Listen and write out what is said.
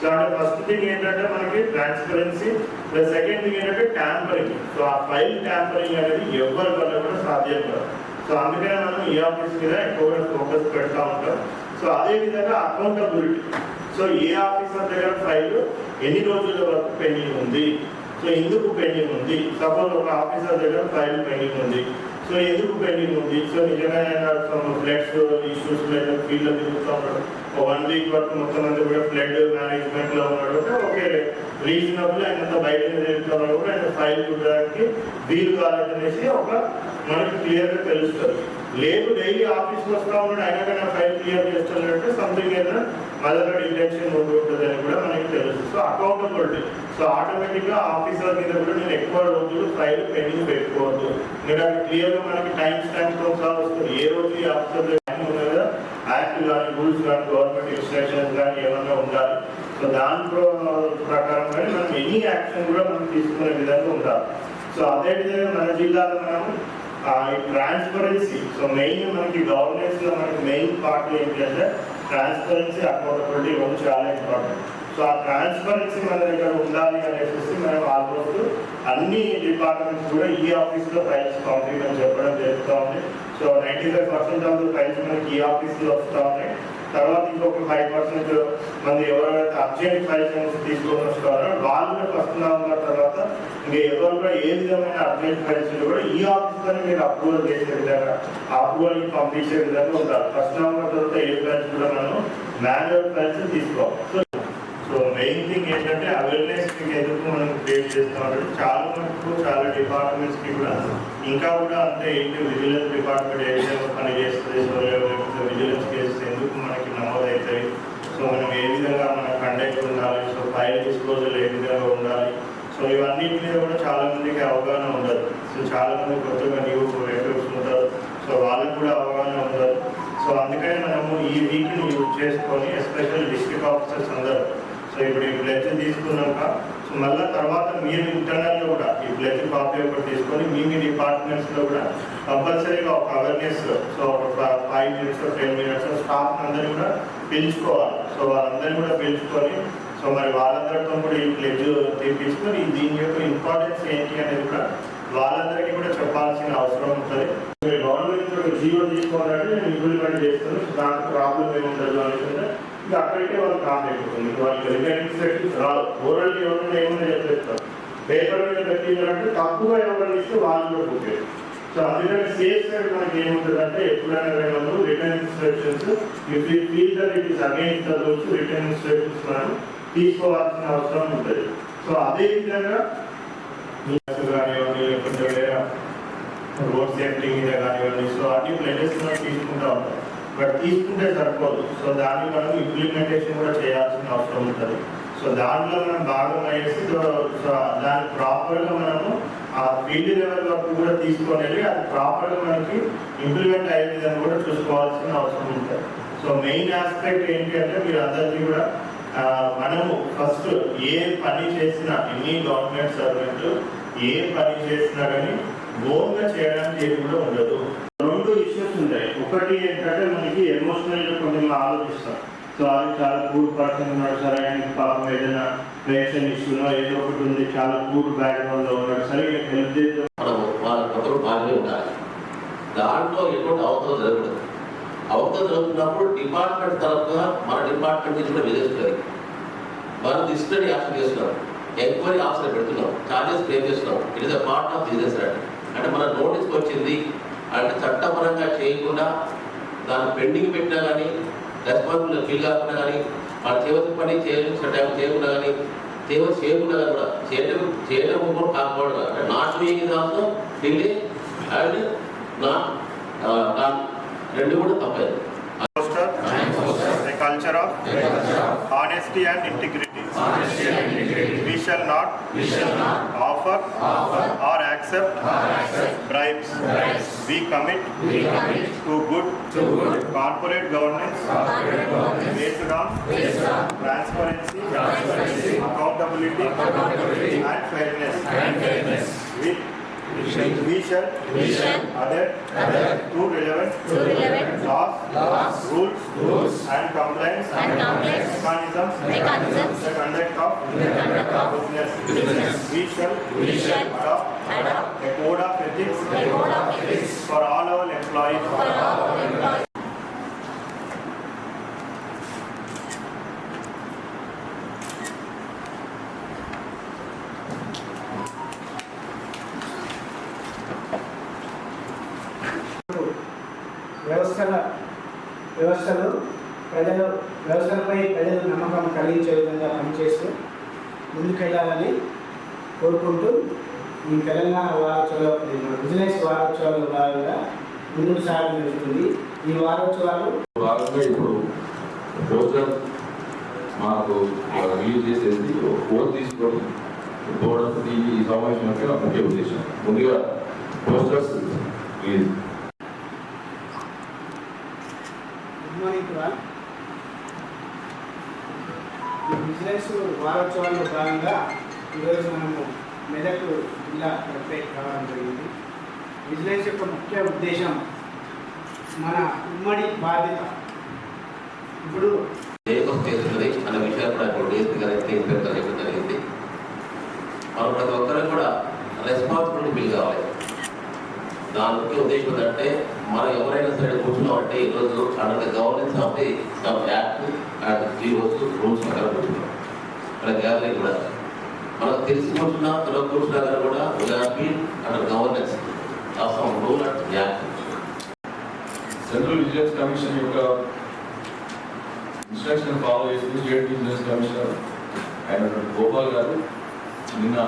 So అంటే first thing ఏంటంటే మనకి ట్రాన్స్పరెన్సీ ప్లస్ సెకండ్ థింగ్ ఏంటంటే ట్యాంపరింగ్ సో ఆ ఫైల్ ట్యాంపరింగ్ అనేది ఎవరి వల్ల కూడా సాధ్యం కాదు. సో అందుకనే మనం ఈ ఆఫీస్ మీద ఎక్కువగా ఫోకస్ పెడతా ఉంటాం. సో అదేవిధంగా అకౌంటబిలిటీ సో ఏ ఆఫీసర్ దగ్గర ఫైల్ ఎన్ని రోజుల వరకు పెండింగ్ ఉంది? సో ఎందుకు పెండింగ్ ఉంది? సపోజ్ ఒక ఆఫీసర్ దగ్గర ఫైల్ పెండింగ్ ఉంది. సో ఎందుకు పెండింగ్ ఉంది? సో నిజంగా ఫ్లడ్స్ ఇష్యూస్ లేదా ఫీల్డ్లో తిరుగుతూ ఉన్నాడు. ఒక వన్ వీక్ వరకు మొత్తం అంతా కూడా ఫ్లడ్ మేనేజ్మెంట్లో ఉన్నాడు. అంటే ఓకే రీజనబుల్ ఆయన బయట తిరుగుతున్నాడు కూడా ఆయన ఫైల్ చూడడానికి వీలు కాలేదనేసి ఒక మనకి క్లియర్గా తెలుస్తుంది. లేదు డైలీ ఆఫీస్కి వస్తా ఉన్నాడు. అయినా కానీ ఫైల్ క్లియర్ చేస్తున్నాడంటే సంథింగ్ ఏదైనా మదర్ ఇంటెన్షన్ ఉంటుంది ఉంటుందని కూడా మనకి తెలుసు. So accountability. సో ఆటోమేటిక్గా ఆఫీసర్ మీద కూడా నేను ఎక్కువ రోజులు ఫైల్ పెండింగ్ పెట్టుకోవద్దు. నేను అది క్లియర్గా మనకి టైం స్టాంప్తో సహా వస్తుంది. ఏ రోజు ఈ ఆఫీసర్ టైం కదా. యాక్ట్ కానీ రూల్స్ కానీ గవర్నమెంట్ ఇన్స్ట్రక్షన్స్ కానీ ఏమన్నా ఉండాలి. సో దాని ప్రకారం కానీ మనం ఎనీ యాక్షన్ కూడా మనం తీసుకునే విధంగా ఉండాలి. సో అదే విధంగా మన జిల్లాలో మనం ట్రాన్స్పరెన్సీ సో మెయిన్ మనకి గవర్నెన్స్లో మనకి మెయిన్ పార్ట్ ఏంటి అంటే ట్రాన్స్పరెన్సీ అకౌంటబిలిటీ రెండు చాలా ఇంపార్టెంట్ సో ఆ ట్రాన్స్పరెన్సీ మన దగ్గర ఉండాలి అనేసి మనం ఆల్మోస్ట్ అన్ని డిపార్ట్మెంట్స్ కూడా ఈ ఆఫీస్లో ఫైల్స్ కంప్లీట్ అని చెప్పడం జరుగుతూ ఉంది. So ninety five percent of the files మనకి ఈ ఆఫీస్లో వస్తూ ఉన్నాయి. తర్వాత ఇంకొక ఫైవ్ పర్సెంట్ మంది ఎవరైతే అర్జెంట్ ఫైల్స్ అనేసి తీసుకొని వస్తారో వాళ్ళు ఫస్ట్ నవంబర్ తర్వాత ఇంకా ఎవరు కూడా ఏ విధమైన అర్జెంట్ ఫైల్స్ కూడా ఈ ఆఫీస్ మీరు అప్రూవల్ చేసే విధంగా అప్రూవల్ పంపించే విధంగా ఉంటారు. ఫస్ట్ నవంబర్ తర్వాత ఏ ఫైల్స్ కూడా మనం మాన్యువల్ ఫైల్స్ తీసుకోవాలి. సో మెయిన్ థింగ్ ఏంటంటే అవేర్నెస్ ఎందుకు మనం క్రియేట్ చేస్తామంటే చాలా మటుకు చాలా డిపార్ట్మెంట్స్కి కూడా ఇంకా కూడా అంటే ఏంటి విజిలెన్స్ డిపార్ట్మెంట్ ఏ విధంగా పని చేస్తుంది సో లేకపోతే విజిలెన్స్ కేసెస్ ఎందుకు మనకి నమోదవుతాయి సో మనం ఏ విధంగా మన కండక్ట్ ఉండాలి? సో ఫైల్ డిస్క్లోజర్ ఏ విధంగా ఉండాలి? సో ఇవన్నిటి మీద కూడా చాలామందికి అవగాహన ఉండదు. సో చాలా మంది కొత్తగా న్యూ రిలేటివ్స్ ఉంటారు. సో వాళ్ళకి కూడా అవగాహన ఉండదు. సో అందుకని మనము ఈ వీక్ని యూజ్ చేసుకొని ఎస్పెషల్ డిస్ట్రిక్ట్ ఆఫీసర్స్ అందరూ. సో ఇప్పుడు ఈ బ్లడ్ తీసుకున్నాక మళ్ళీ తర్వాత మీరు ఇంటర్నల్ కూడా ఈ బ్లడ్ కాపీ ఒకటి తీసుకొని మీ మీ డిపార్ట్మెంట్స్లో కూడా కంపల్సరీగా ఒక అవేర్నెస్ సో ఒక five minutes ten minutes staff అందరినీ కూడా పిలుచుకోవాలి సో వాళ్ళందరినీ కూడా పిలుచుకొని సో మరి వాళ్ళందరితో కూడా ఈ ప్లెడ్జ్ తీపించుకొని దీని యొక్క ఇంపార్టెన్స్ ఏంటి అనేది కూడా వాళ్ళందరికీ కూడా చెప్పాల్సిన అవసరం ఉంటుంది. మీరు గవర్నమెంట్ జీవో తీసుకోవాలంటే నేను ఇంప్లిమెంట్ చేస్తాను. దానికి దాంట్లో ప్రాబ్లం ఏముండదు అని. ఇంకా అక్కడికే వాళ్ళు అయిపోతుంది వాళ్ళకి రిటర్నింగ్ సెక్షన్స్ రాదు. ఓరల్ ఎవరైనా ఏమైనా చెప్పేస్తారు. పేపర్ మీద పెట్టిందంటే తప్పుగా ఎవరైనా ఇస్తే వాళ్ళు కూడా బుక్ సో అందుకని సేఫ్ సైడ్ మనకి ఏముంటుంది అంటే ఎప్పుడైనా వెళ్ళినప్పుడు return instructions if you feel that it is against the return instructions మనం తీసుకోవాల్సిన అవసరం ఉంటుంది. సో అదే విధంగా మీకు కానివ్వండి లేకుంటే రోడ్ సేఫ్టీ మీద కానివ్వండి సో అన్ని ప్లేసెస్ మనం తీసుకుంటా ఉంటాం. బట్ తీసుకుంటే సరిపోదు. సో దాన్ని మనం ఇంప్లిమెంటేషన్ కూడా చేయాల్సిన అవసరం ఉంటుంది. సో దాంట్లో మనం భాగం అయ్యేసి సో దాన్ని ప్రాపర్గా మనము ఆ ఫీల్డ్ లెవెల్ వరకు కూడా తీసుకొని వెళ్ళి అది ప్రాపర్గా మనకి ఇంప్లిమెంట్ అయ్యే విధంగా కూడా చూసుకోవాల్సిన అవసరం ఉంటుంది. సో మెయిన్ ఆస్పెక్ట్ ఏంటి అంటే మీరు అందరికీ కూడా మనము ఫస్ట్ ఏ పని చేసినా ఎన్ని గవర్నమెంట్ సర్వెంట్ ఏ పని చేసినా కానీ ఓన్గా చేయడానికి ఏది కూడా ఉండదు రెండు ఇష్యూస్ ఉంటాయి ఒకటి ఏంటంటే మనకి ఎమోషనల్గా కొంచెం వాళ్ళు చాలా పూర్ పర్సన్ ఉన్నాడు సరే. ఆయనకి పాపం ఏదైనా పెన్షన్ ఇష్యూనో ఏదో ఒకటి ఉంది. చాలా పూర్ బ్యాక్గ్రౌండ్లో ఉన్నాడు సరే. హెల్ప్ చేద్దాం వాళ్ళకొకరు వాళ్ళ బాగానే ఉండాలి. దాంట్లో ఎటువంటి అవతల జరగదు. అవతల జరుగుతున్నప్పుడు డిపార్ట్మెంట్ తరఫున మన డిపార్ట్మెంట్ నుంచి కూడా విధిస్తుంది మనం డిసిప్లినరీ యాక్షన్ చేస్తున్నాం. ఎంక్వైరీ ఆఫీసర్ పెడుతున్నాం. చార్జెస్ పే చేస్తున్నాం. It is a part of business right అంటే మన నోటీస్కి వచ్చింది. అంటే చట్టపరంగా చేయకుండా దాన్ని పెండింగ్ పెట్టినా కానీ రెస్పాన్సిబుల్ ఫీల్ కాకుండా కానీ వాళ్ళు చేయవలసిన పని చేయాల్సిన టైం చేయకుండా కానీ చేయవలసి చేయకుండా కూడా చేయడం చేయడం కూడా కాకపోవడం అంటే not doing is also delay and not రెండు కూడా తప్పదు poster a culture of honesty and integrity. We shall not offer or accept bribes. We commit to good corporate governance based on transparency, accountability and fairness with we shall We shall adhere adhere to relevant to relevant laws, laws, rules, and compliance and compliance mechanisms mechanisms the conduct of the conduct of business. business. We shall We shall adopt adopt a code of ethics a code of ethics for all our employees. for all employees. వ్యవస్థల వ్యవస్థలు ప్రజలు వ్యవస్థలపై ప్రజలు నమ్మకం కలిగించే విధంగా పనిచేస్తూ ముందుకెళ్ళాలని కోరుకుంటూ ఈ తెలంగాణ వారోత్సవాల బిజినెస్ వారోత్సవాల భాగంగా ముందుకు సాగడం జరుగుతుంది. ఈ వారోత్సవాలు భాగంగా ఇప్పుడు పోస్టర్ మాకు రిలీజ్ చేసేది ఓట్ తీసుకొని పోవడం ఈ సమావేశం యొక్క ముఖ్య ఉద్దేశం. ముందుగా posters release good morning to ఈ బిజినెస్ వారోత్సవాల్లో భాగంగా ఈరోజు మనము మెదక్ జిల్లా కలెక్టరేట్ కావడం జరిగింది. బిజినెస్ యొక్క ముఖ్య ఉద్దేశం మన ఉమ్మడి బాధ్యత. ఇప్పుడు దేశం చేస్తున్నది. అనే విషయాలు కూడా ఇప్పుడు డీఎస్పీ గారు అయితే చెప్పడం జరిగింది. మనం ప్రతి ఒక్కరికి కూడా రెస్పాన్సిబిలిటీ బిల్ కావాలి. దాని ముఖ్య ఉద్దేశం ఏంటంటే మనం ఎవరైనా సరే కూర్చున్నామంటే ఈరోజు under governance of the some act and GOs rules ప్రకారం కూర్చున్నాం ఇక్కడ గ్యాలరీ కూడా. మనకు తెలిసి కూర్చున్నా తెలియ కూర్చున్నా కానీ కూడా been under governance of some rule and act central vigilance commission యొక్క ఇన్స్ట్రక్షన్ ఫాలో చేస్తూ స్టేట్ విజిలెన్స్ కమిషనర్ అయినటువంటి గోపాల్ గారు. నిన్న